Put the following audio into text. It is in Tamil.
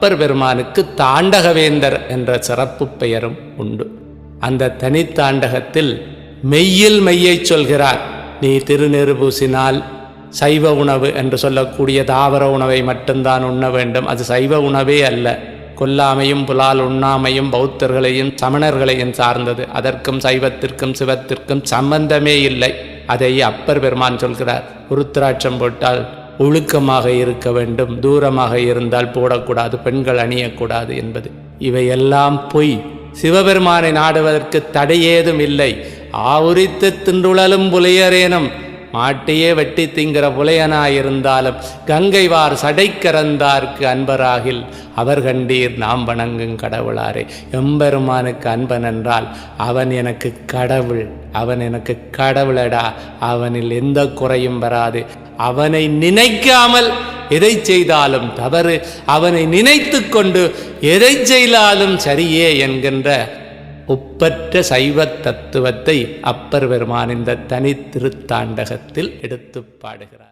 அப்பர் பெருமானுக்கு தாண்டகவேந்தர் என்ற சிறப்பு பெயரும் உண்டு. அந்த தனித்தாண்டகத்தில் மெய்யில் மெய்யை சொல்கிறார். நீ திருநெரு பூசினால் சைவ உணவு என்று சொல்லக்கூடிய தாவர உணவை மட்டும்தான் உண்ண வேண்டும். அது சைவ உணவே அல்ல. கொல்லாமையும் புலால் உண்ணாமையும் பௌத்தர்களையும் சமணர்களையும் சார்ந்தது. அதற்கும் சைவத்திற்கும் சிவத்திற்கும் சம்பந்தமே இல்லை. அதை அப்பர் பெருமான் சொல்கிறார். உருத்திராட்சம் போட்டால் ஒழுக்கமாக இருக்க வேண்டும். தூரமாக இருந்தால் போடக்கூடாது. பெண்கள் அணியக்கூடாது என்பது. இவையெல்லாம் பொய். சிவபெருமானை நாடுவதற்கு தடையேதும் இல்லை. ஆவுரித்து தின்றுழலும் புலையரேனும். மாட்டையே வெட்டி திங்கிற புலையனாயிருந்தாலும் கங்கைவார் சடைக்கறந்தார்க்கு அன்பராகில் அவர் கண்டீர் நாம் வணங்கும் கடவுளாரே. எம்பெருமானுக்கு அன்பன் என்றால் அவன் எனக்கு கடவுள் அவன் எனக்கு கடவுளடா. அவனில் எந்த குறையும் வராது. அவனை நினைக்காமல் எதை செய்தாலும் தவறு. அவனை நினைத்து கொண்டு எதை செய்தாலும் சரியே என்கின்ற ஒப்பற்ற சைவ தத்துவத்தை அப்பர் பெருமான் இந்த தனி திருத்தாண்டகத்தில் எடுத்து பாடுகிறார்.